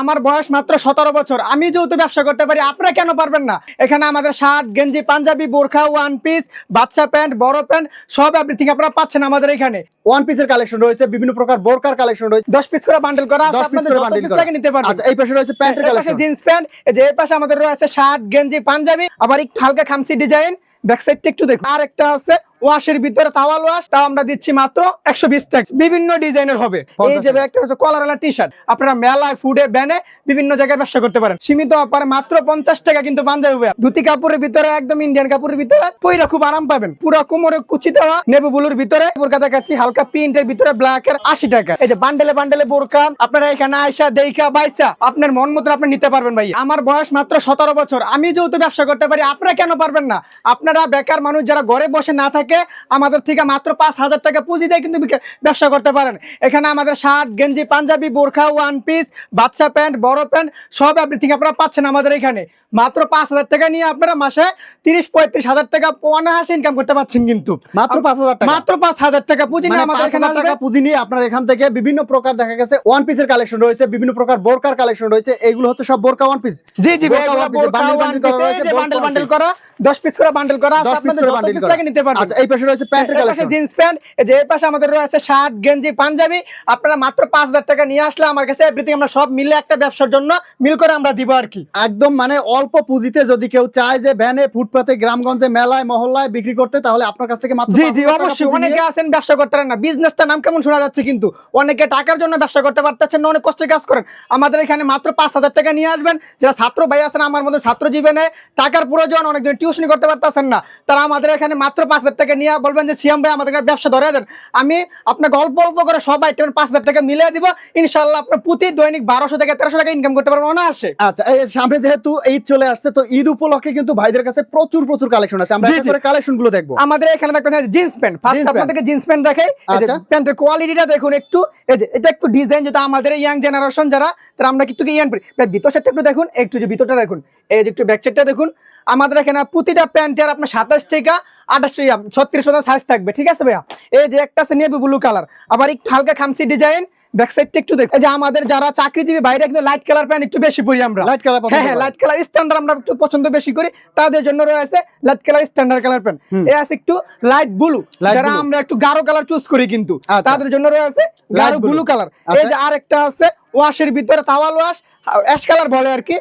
আমার বয়স মাত্র সতেরো বছর। আমি যেহেতু ব্যবসা করতে পারি আপনারা কেন পারবেন না? এখানে আমাদের শার্ট গেঞ্জি পাঞ্জাবি বোরখা ওয়ান পিস বাচ্চা প্যান্ট বড় প্যান্ট সব এভরিথিং আপনারা পাচ্ছেন আমাদের এখানে। ওয়ান পিসের কালেকশন রয়েছে বিভিন্ন প্রকার বোরকার কালেকশন রয়েছে। দশ পিস করে বান্ডেল করা আছে 10 piece আপনাদের করে যত bundle piece করা। লাগে নিতে পারবেন। আচ্ছা এই পাশে রয়েছে প্যান্টের কালেকশন জিন্স প্যান্ট এই যে এই পাশে আমাদের রয়েছে শার্ট গেঞ্জি পাঞ্জাবি। আবার একটু হালকা খামসি ডিজাইন ব্যাক সাইডটা একটু দেখুন। আর একটা আছে ওয়াশের ভিতরে তাওয়াল ওয়াশ তাও আমরা দিচ্ছি মাত্র একশো বিশ টাকা। বিভিন্ন ডিজাইনের হবে। এই যে একটা হচ্ছে কলারওয়ালা টি শার্ট আপনারা মেলায় ফুডে ব্যানে বিভিন্ন জায়গায় ব্যবসা করতে পারেন। সীমিত অফারে মাত্র পঞ্চাশ টাকা কিন্তু পাঞ্জাবি হবে ধুতি কাপড়ের ভিতরে একদম ইন্ডিয়ান কাপড়ের ভিতরে পইরা খুব আরাম পাবেন। পুরো কোমরে কুচি দেওয়া নেবু বুলুর ভিতরে বোরকা দেখাচ্ছি হালকা প্রিন্টের ভিতরে ব্ল্যাক এর আশি টাকা। এই যে বান্ডেলে বান্ডেলে বোরকা আপনারা এখানে আয়সা দেখা বাইসা আপনার মন মতো আপনি নিতে পারবেন ভাই আমার বয়স মাত্র সতেরো বছর। আমি যেহেতু ব্যবসা করতে পারি আপনারা কেন পারবেন না? আপনারা বেকার মানুষ যারা ঘরে বসে না থাকে আমাদের থেকে মাত্র পাঁচ হাজার টাকা পুঁজি দিয়ে কিন্তু ব্যবসা করতে পারেন। এখানে আমাদের শার্ট গেঞ্জি পাঞ্জাবি বোরখা ওয়ান পিস বাচ্চা প্যান্ট বড় প্যান্ট সব এভরিথিং আপনারা পাচ্ছেন আমাদের এখানে। মাত্র পাঁচ হাজার টাকা নিয়ে আপনারা মাসে তিরিশ পঁয়ত্রিশ হাজার টাকা অনায়াসে ইনকাম করতে পারছেন কিন্তু। মাত্র পাঁচ হাজার টাকা? মাত্র পাঁচ হাজার টাকা পুঁজি নিয়ে মানে আমাদের এখানে টাকা পুঁজি নিয়ে আপনার এখান থেকে বিভিন্ন প্রকার দেখা গেছে ওয়ান পিসের কালেকশন রয়েছে বিভিন্ন প্রকার বোরকার কালেকশন রয়েছে এগুলো হচ্ছে সব বোরকা ওয়ান পিস জি জি বান্ডেল বান্ডেল করা 10 পিস করে বান্ডেল করা আছে 10 করে যত করা। নিতে পারবেন। আচ্ছা এই পাশে রয়েছে প্যান্টের কালেকশন। জিন্স প্যান্ট এই যে এই পাশে আমাদের রয়েছে শার্ট গেঞ্জি পাঞ্জাবি। আপনারা মাত্র পাঁচ হাজার টাকা নিয়ে আসলে আমার কাছে এভরিথিং আমরা সব মিলে একটা ব্যবসার জন্য মিল করে আমরা দিব আর কি। একদম মানে অল্প পুঁজিতে যদি কেউ চায় যে ভ্যানে ফুটপাতে গ্রামগঞ্জে মেলায় মহল্লায় বিক্রি করতে তাহলে আপনার কাছ থেকে মাত্র জি জি অবশ্যই অনেকে আছেন ব্যবসা করতে পারেন না। বিজনেসটা নাম কেমন শোনা যাচ্ছে কিন্তু? অনেকে টাকার জন্য ব্যবসা করতে পারতেছেন না অনেক কষ্টের কাজ করেন। আমাদের এখানে মাত্র পাঁচ হাজার টাকা নিয়ে আসবেন। যারা ছাত্র ভাই আছেন আমার মধ্যে ছাত্র জীবনে টাকার প্রয়োজন অনেকজন টিউশনি করতে পারতেছেন না। তারা আমাদের এখানে মাত্র পাঁচ হাজার টাকা নিয়ে বলবেন যে সিএম ভাই আমাদের ব্যবসা ধরে দেন। আমি আপনাকে অল্প অল্প করে সব আইটেম পাঁচ হাজার টাকা মিলিয়ে দিব। ইনশাল্লাহ আপনার প্রতি দৈনিক বারোশো থেকে তেরোশো টাকা ইনকাম করতে পারবেন অনায়াসে। আচ্ছা এই সামনে যেহেতু ঈদ চলে আসছে তো ঈদ উপলক্ষে কিন্তু ভাইদের কাছে প্রচুর প্রচুর কালেকশন আছে। আমরা কালেকশনগুলো দেখব। আমাদের এখানে দেখতে জিন্স প্যান্ট ফার্স্ট আপনাদেরকে জিন্স প্যান্ট দেখাই। আচ্ছা। প্যান্টের কোয়ালিটিটা দেখুন একটু। এই যে এটা একটু ডিজাইন যেটা আমাদের ইয়াং জেনারেশন যারা তারা আমরা একটু ইয়ান ভিতর সাইডটা একটু দেখুন। একটু যে ভিতরটা দেখুন। এই যে একটু ব্যাক সাইডটা দেখুন। আমাদের এখানে প্রতিটা প্যান্টের আপনার সাতাশ থেকে আঠাশ ছত্রিশ পর্যন্ত সাইজ থাকবে ঠিক আছে ভাইয়া? এই যে একটা আছে নেভি ব্লু কালার আবার একটু হালকা খামসি ডিজাইন একটু যে আমাদের যারা চাকরিজীবী বাইরে কিন্তু লাইট কালার প্যান্ট একটু বেশি পরি আমরা। লাইট কালার হ্যাঁ হ্যাঁ লাইট কালার স্ট্যান্ডার্ড আমরা একটু পছন্দ বেশি করি। তাদের জন্য রয়েছে লাইট কালার স্ট্যান্ডার্ড কালার হুম। এ আছে একটু লাইট ব্লু যারা আমরা একটু গাঢ় কালার চুজ করি কিন্তু। আচ্ছা। তাদের জন্য রয়েছে গাঢ়। ব্লু কালার এই আচ্ছা। যে আরেকটা আছে ওয়াশের ভিতরে তাওয়াল ওয়াশ অ্যাশ কালার বলে আর কি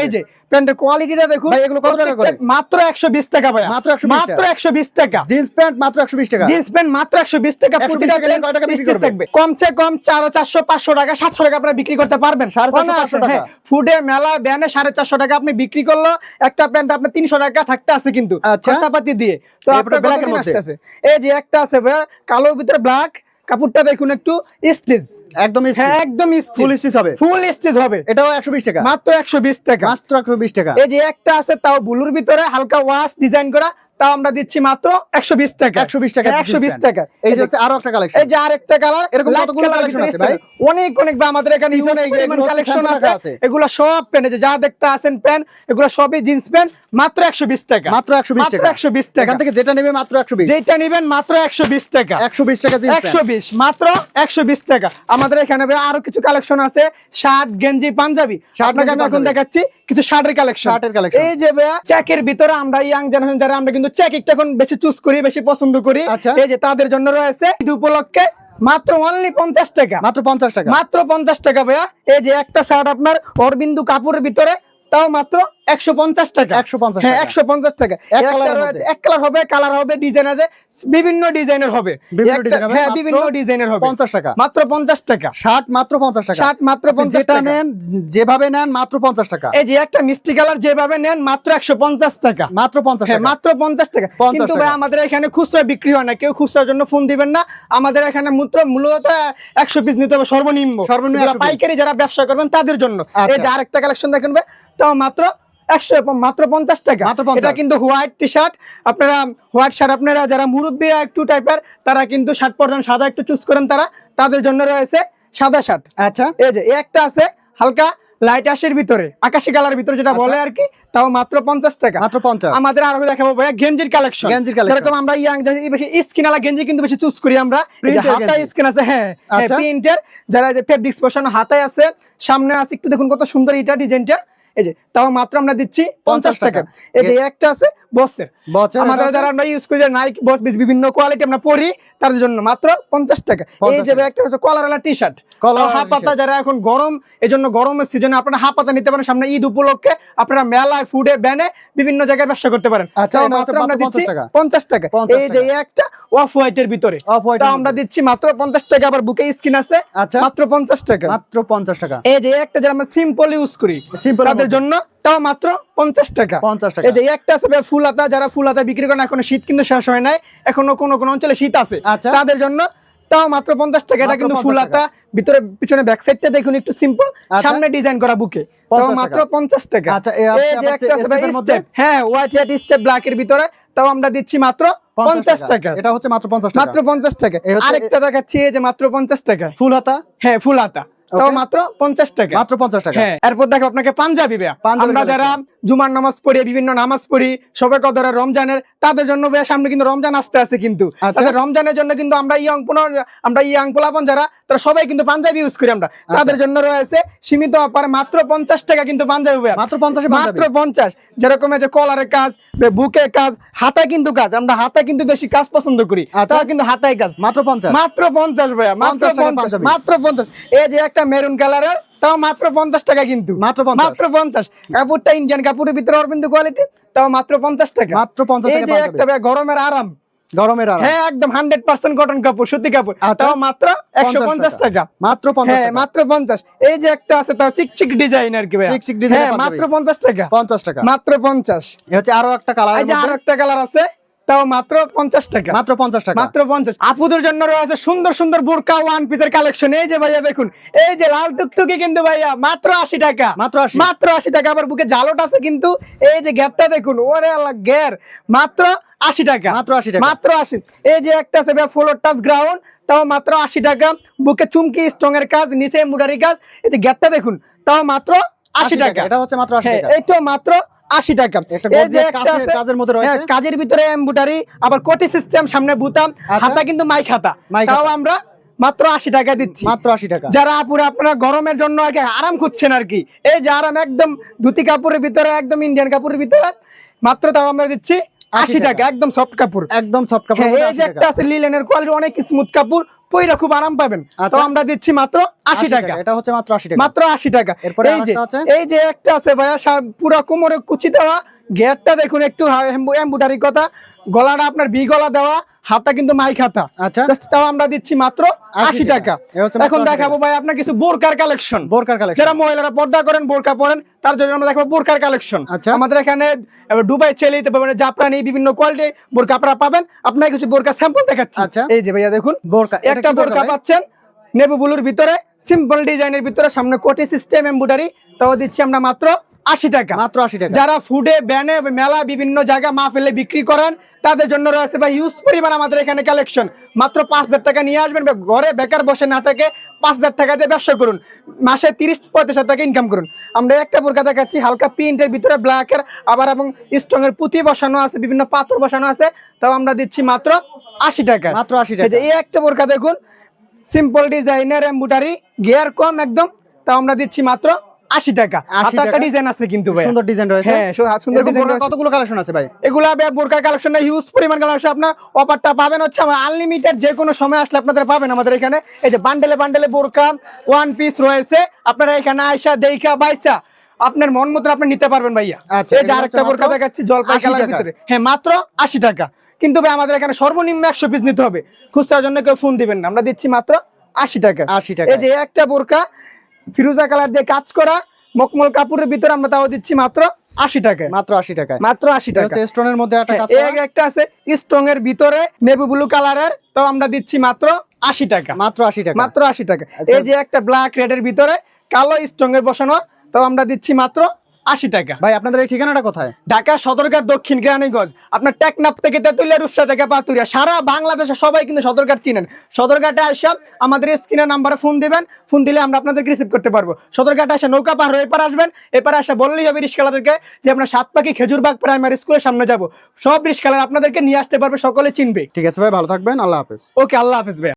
এই যে প্যান্টের কোয়ালিটিটা দেখুন ভাই, এগুলো কত টাকা করে? মাত্র 120 টাকা ভাই মাত্র 120 মাত্র 120 টাকা জিন্স প্যান্ট মাত্র একশো বিশ টাকা জিন্স প্যান্ট মাত্র 120 টাকা 120 টাকা কয় টাকা বিক্রি করবে? কমসে কম 400 500 টাকা 700 টাকা আপনারা বিক্রি করতে পারবেন 450, 500 টাকা। ফুডে মেলা ব্যানে 450 টাকা আপনি বিক্রি করল একটা প্যান্ট আপনি 300 টাকা থাকতে আছে কিন্তু আচ্ছা। খরচাপাতি দিয়ে তো আপনার? আসতেছে এই যে একটা আছে ভাই কালোর ভিতরে ব্ল্যাক কাপড়টা দেখুন একটু স্টিচ। একদম হ্যাঁ একদম ফুল স্টিচ হবে। ফুল স্টিচ হবে। এটাও একশো বিশ টাকা। মাত্র 120 টাকা। মাত্র একশো বিশ টাকা। এই যে একটা আছে তাও ব্লুর ভিতরে হালকা ওয়াশ ডিজাইন করা। তাও আমরা দিচ্ছি মাত্র 120 টাকা। 120 টাকা একশো বিশ টাকা। এই যে হচ্ছে আরও একটা কালেকশন এই যে আরেকটা কালার এরকম কতগুলো collection আছে ভাই? অনেক অনেক বা আমাদের এখানে কালেকশন আছে। এগুলো সব প্যান্ট যা দেখতে আছেন প্যান্ট এগুলো সবই জিন্স প্যান্ট মাত্র 120 টাকা। মাত্র একশো বিশ মাত্র টাকা। 120 টাকা। থেকে যেটা নেবে মাত্র একশো বিশ। যেটা নেবেন মাত্র 120 টাকা। একশো বিশ টাকা প্যান্ট 120 মাত্র 120 টাকা। আমাদের এখানে আরও কিছু কালেকশন আছে। শার্ট গেঞ্জি পাঞ্জাবি। শার্ট, আপনাকে আমি এখন দেখাচ্ছি কিছু শার্টের কালেকশন শার্টের collection। এই যে ভাইয়া চেকের ভিতরে আমরা ইয়াং জেনারেশন যারা আমরা কিন্তু চেক একটু এখন বেশি চুজ করি বেশি পছন্দ করি। আচ্ছা। এই যে তাদের জন্য রয়েছে ঈদ উপলক্ষে মাত্র অনলি পঞ্চাশ টাকা। মাত্র পঞ্চাশ টাকা। মাত্র পঞ্চাশ টাকা ভাইয়া। এই যে একটা শার্ট আপনার অরবিন্দু কাপুরের ভিতরে তাও মাত্র একশো পঞ্চাশ টাকা। 150 হ্যাঁ একশো পঞ্চাশ টাকা। এক একটা colour এর রয়েছে, মধ্যে। এক কালার হবে কালার হবে ডিজাইন আছে বিভিন্ন ডিজাইনের হবে। বিভিন্ন একটা- design হবে, হ্যাঁ মাত্র বিভিন্ন ডিজাইনের হবে। পঞ্চাশ টাকা। মাত্র পঞ্চাশ টাকা। শার্ট মাত্র পঞ্চাশ টাকা। শার্ট মাত্র পঞ্চাশ টাকা। নেন যেভাবে নেন মাত্র পঞ্চাশ টাকা। এই যে একটা মিষ্টি কালার যেভাবে নেন মাত্র একশো পঞ্চাশ টাকা। মাত্র পঞ্চাশ হ্যাঁ মাত্র পঞ্চাশ টাকা। কিন্তু ভাই আমাদের এখানে খুচরা বিক্রি হয় না। কেউ খুচরার জন্য ফোন দিবেন না। আমাদের এখানে মূত্র মূলত একশো পিস নিতে হবে সর্বনিম্ন। সর্বনিম্ন যেগুলো 100 piece। পাইকারি যারা ব্যবসা করবেন তাদের জন্য। এই যে আরেকটা কালেকশন দেখেন ভাই তাও মাত্র একশো মাত্র পঞ্চাশ টাকা। এটা কিন্তু হোয়াইট টি শার্ট আপনারা হোয়াইট শার্ট আপনারা যারা মুরব্বী একটু টাইপের তারা কিন্তু শার্ট পর্যন্ত সাদা একটু চুজ করেন তারা। তাদের জন্য রয়েছে সাদা শার্ট আচ্ছা। এই যে একটা আছে হালকা লাইট আশের ভিতরে আকাশি কালার ভিতরে যেটা বলে আর কি তাও মাত্র পঞ্চাশ টাকা। মাত্র পঞ্চাশ। আমাদের আরও দেখাবো ভাইয়া গেঞ্জির কালেকশন গেঞ্জির collection। যেরকম আমরা ইয়াং বেশি স্কিন আলা গেঞ্জি কিন্তু বেশি চুজ করি আমরা। হাতায় স্কিন আছে হ্যাঁ। আচ্ছা। প্রিন্টের যারা এই যে ফেব্রিক্স বসানো হাতায় আছে সামনে আছে একটু দেখুন কত সুন্দর এটা ডিজাইনটা এই যে তাও মাত্র আমরা দিচ্ছি পঞ্চাশ 50 টাকা। এই যে একটা আছে বক্সের। বছর আমাদের যারা আমরা ইউজ করি নাইক বস বিভিন্ন কোয়ালিটি আমরা পরি তার জন্য মাত্র পঞ্চাশ টাকা। এই যে একটা আছে কলারওয়ালা টি শার্ট হাফ পাতা যারা এখন গরম এই জন্য গরমের সিজনে আপনারা হাফ পাতা নিতে পারেন। সামনে ঈদ উপলক্ষে আপনারা মেলায় ফুডে ব্যানে বিভিন্ন জায়গায় ব্যবসা করতে পারেন। আচ্ছা, মাত্র আমরা দিচ্ছি 50 টাকা। পঞ্চাশ টাকা। 50 এই যে একটা অফ হোয়াইটের ভিতরে অফ হোয়াইট আমরা দিচ্ছি মাত্র পঞ্চাশ টাকা। আবার বুকে স্কিন আছে আচ্ছা। মাত্র পঞ্চাশ টাকা। মাত্র পঞ্চাশ টাকা। এই যে একটা যারা আমরা সিম্পল ইউজ করি সিম্পল তাদের জন্য তাও মাত্র পঞ্চাশ টাকা। পঞ্চাশ টাকা। এই যে একটা আছে ফুল হাতা যারা ফুল হাতা বিক্রি করেন এখনও শীত কিন্তু শেষ হয় নাই। এখনও কোনো কোনো অঞ্চলে শীত আছে। আচ্ছা। তাদের জন্য তাও মাত্র পঞ্চাশ টাকা। এটা কিন্তু ফুল হাতা ভিতরে পিছনে ব্যাক সাইডটা দেখুন একটু সিম্পল আচ্ছা। সামনে ডিজাইন করা বুকে। তাও মাত্র পঞ্চাশ টাকা। আচ্ছা, এই যে একটা আছে হ্যাঁ হোয়াইট হোয়াইট স্টেপ ব্ল্যাক এর ভিতরে তাও আমরা দিচ্ছি মাত্র পঞ্চাশ টাকা। এটা হচ্ছে মাত্র পঞ্চাশ টাকা। মাত্র পঞ্চাশ টাকা। আরেকটা দেখাচ্ছি এই যে মাত্র পঞ্চাশ টাকা। ফুল হাতা হ্যাঁ ফুল হাতা তাও মাত্র পঞ্চাশ টাকা। মাত্র পঞ্চাশ টাকা। হ্যাঁ। এরপর দেখো আপনাকে পাঞ্জাবি ভাইয়া। আমরা যারা জুমার নামাজ পড়ি বিভিন্ন নামাজ পড়ি সবে কদরে রমজানের তাদের জন্য সামনে কিন্তু রমজান আসতে আছে কিন্তু। আচ্ছা। রমজানের জন্য কিন্তু আমরা ইয়াং আমরা ইয়াং পোলাপন যারা তারা সবাই কিন্তু পাঞ্জাবি ইউজ করি আমরা। আচ্ছা। তাদের জন্য রয়েছে সীমিত মাত্র পঞ্চাশ টাকা কিন্তু পাঞ্জাবি মাত্র পঞ্চাশে মাত্র পঞ্চাশ। যেরকম যে কলারের কাজ বুকে কাজ হাতায় কিন্তু কাজ আমরা হাতায় কিন্তু বেশি কাজ পছন্দ করি। আচ্ছা। কিন্তু হাতায় কাজ। মাত্র পঞ্চাশ। মাত্র পঞ্চাশ ভাইয়া মাত্র পঞ্চাশ মাত্র পঞ্চাশ। এই যে একটা মেরুন কালারের তাও মাত্র পঞ্চাশ টাকা কিন্তু। মাত্র মাত্র পঞ্চাশ। কাপড়টা ইন্ডিয়ান কাপড়ের ভিতরে অরবিন্দু কোয়ালিটি তাও মাত্র পঞ্চাশ টাকা। মাত্র পঞ্চাশ এই যে একটা গরমের আরাম। গরমের আরাম। হ্যাঁ একদম হান্ড্রেড পার্সেন্ট কটন কাপড় সুতি কাপড়। তাও মাত্র একশো পঞ্চাশ টাকা। মাত্র হ্যাঁ মাত্র পঞ্চাশ। এই যে একটা আছে তাও চিকচিক ডিজাইন আর কি চিকচিক design এর হ্যাঁ। মাত্র পঞ্চাশ টাকা। পঞ্চাশ টাকা। মাত্র হচ্ছে আরও একটা কালার এই যে আর একটা কালার আছে তাও মাত্র পঞ্চাশ টাকা। মাত্র পঞ্চাশ টাকা। মাত্র পঞ্চাশ। আপুদের জন্য রয়েছে সুন্দর সুন্দর বোরকা ওয়ান পিসের কালেকশন এই যে ভাইয়া দেখুন। এই যে লাল টুকটুকি কিন্তু ভাইয়া মাত্র আশি টাকা। মাত্র মাত্র আশি টাকা। আবার বুকে জালট আছে কিন্তু এই যে গ্যাপটা দেখুন। ওরে আল্লাহ গ্যার মাত্র আশি টাকা। মাত্র আশি টাকা। মাত্র আশি। এই যে একটা আছে ভাইয়া ফ্লোর টাচ গ্রাউন্ড তাও মাত্র আশি টাকা। বুকে চুমকি স্ট্রং এর কাজ নিচে মুডারি কাজ। এই যে গ্যাপটা দেখুন তাও মাত্র আশি টাকা। এটা হচ্ছে মাত্র আশি হ্যাঁ টাকা। এই তো মাত্র আশি টাকা। এই যে একটা কাজের- মধ্যে রয়েছে। হ্যাঁ, কাজের ভিতরে এমব্রয়ডারি আবার কোটি সিস্টেম সামনে বুতাম আচ্ছা। হাতা কিন্তু মাই খাতা। তাও আমরা মাত্র আশি টাকা দিচ্ছি। মাত্র আশি টাকা। যারা আপুরা আপনারা গরমের জন্য আর কি আরাম খুঁজছেন আর কি এই যে আরাম একদম ধুতি কাপড়ের ভিতরে একদম ইন্ডিয়ান কাপড়ের ভিতরে মাত্র তাও আমরা দিচ্ছি আশি টাকা। একদম সফট কাপড়। একদম সফট কাপড় হ্যাঁ, এই যে একটা আছে লিলেনের কোয়ালিটি অনেক স্মুথ কাপড় পইরা খুব আরাম পাবেন। তো আচ্ছা। আমরা দিচ্ছি মাত্র আশি টাকা। এটা হচ্ছে মাত্র আশি টাকা। মাত্র আশি টাকা। এরপরে এই যে এই যে একটা আছে ভাইয়া পুরা কোমরে কুচি দেওয়া। গেটটা দেখুন একটু এম্বুডারি কথা। গলাটা আপনার বি গলা দেওয়া হাতটা কিন্তু মাইক হাতা। আচ্ছা। তাও আমরা দিচ্ছি মাত্র আশি টাকা। এখন দেখাবো ভাই আপনার কিছু বোরকার কালেকশন। বোরকার কালেকশন। যারা মহিলারা পর্দা করেন বোরকা পরেন তার জন্য আমরা দেখাবো বোরকার কালেকশন। আচ্ছা। আমাদের এখানে দুবাই চেলিতে পাবেন জাপানি বিভিন্ন কোয়ালিটি বোরকা আপনারা পাবেন। আপনার কিছু বোরকা স্যাম্পল দেখাচ্ছি। আচ্ছা। এই যে ভাইয়া দেখুন। বোরকা এটা একটা বোরকা পাচ্ছেন নেভি ব্লুর ভিতরে সিম্পল ডিজাইনের ভিতরে সামনে কোটি সিস্টেম এমব্রয়ডারি তাও দিচ্ছি আমরা মাত্র আশি টাকা। মাত্র আশি টাকা। যারা ফুডে ব্যানে মেলা বিভিন্ন জায়গা মাহফিলে বিক্রি করেন তাদের জন্য রয়েছে বা ইউজ পরিমাণ আমাদের এখানে কালেকশন মাত্র পাঁচ হাজার টাকা নিয়ে আসবেন ঘরে বেকার বসে না থেকে পাঁচ হাজার টাকা দিয়ে ব্যবসা করুন। মাসে তিরিশ পঁয়ত্রিশ হাজার টাকা ইনকাম করুন। আমরা একটা বোরকা দেখাচ্ছি হালকা প্রিন্টের ভিতরে ব্ল্যাকের আবার এবং স্ট্রং এর পুঁতি বসানো আছে বিভিন্ন পাথর বসানো আছে তাও আমরা দিচ্ছি মাত্র আশি টাকা। মাত্র আশি টাকা যে এই একটা বোরকা দেখুন সিম্পল ডিজাইনের এমব্রয়ডারি গিয়ার কম একদম তাও আমরা দিচ্ছি মাত্র আশি টাকা। 80 হাতে একটা টাকা। ডিজাইন আছে কিন্তু ভাই সুন্দর ডিজাইন রয়েছে। হ্যাঁ সুন্দর ডিজাইন কতগুলো কালেকশন আছে ভাই? এগুলা বোরকার কালেকশনটা হিউজ পরিমাণ কালেকশন আপনার অফারটা পাবেন হচ্ছে আমার আনলিমিটেড যে কোনো সময় আসলে আপনাদের পাবেন আমাদের এখানে। এই যে বান্ডেলে বান্ডেলে বোরকা ওয়ান পিস রয়েছে। আপনারা এখানে আয়সা দেইখা বাইসা আপনার মন মতো আপনি নিতে পারবেন ভাইয়া। আচ্ছা, এই যে আরেকটা বোরকা দেখাচ্ছি জলপাই কালার ভিতরে। হ্যাঁ মাত্র আশি টাকা। কিন্তু ভাই আমাদের এখানে সর্বনিম্ন একশো পিস নিতে হবে। খুচরার জন্য কেউ ফোন দিবেন না। আমরা দিচ্ছি মাত্র আশি টাকা। আশি টাকা। এই যে একটা বোরকা ফিরোজা কালার দিয়ে কাজ করা মকমল কাপড়ের ভিতরে আমরা তাও দিচ্ছি মাত্র আশি টাকা। মাত্র আশি টাকা মাত্র আশি টাকা। হচ্ছে স্টোনের মধ্যে একটা আছে স্ট্রং এর ভিতরে নেভি ব্লু কালারের তো আমরা দিচ্ছি মাত্র আশি টাকা। মাত্র আশি টাকা। মাত্র আশি টাকা। আচ্ছা। এই যে একটা ব্ল্যাক রেড এর ভিতরে কালো স্ট্রং এর বসানো তো আমরা দিচ্ছি মাত্র আশি টাকা। ভাই আপনাদের এই ঠিকানাটা কোথায়? ঢাকা সদরঘাট দক্ষিণ কেরানীগঞ্জ আপনার টেকনাফ থেকে তেতুলিয়া রূপসা থেকে পাতুরিয়া। সারা বাংলাদেশে সবাই কিন্তু সদরঘাট চিনেন। সদরঘাটে আসা আমাদের স্ক্রিনের নাম্বারে ফোন দিবেন। ফোন দিলে আমরা আপনাদেরকে রিসিভ করতে পারব। সদরঘাটে আসে নৌকা পাহাড় এপার আসবেন। এপার আসা বললেই হবে রিস্কালাদেরকে যে আমরা সাত পাখি খেজুরবাগ প্রাইমারি স্কুলের সামনে যাব। সব রিস্কালার আপনাদেরকে নিয়ে আসতে পারবে সকলে চিনবে। ঠিক আছে ভাই ভালো থাকবেন। আল্লাহ হাফেজ। ওকে আল্লাহ হাফিজ ভাই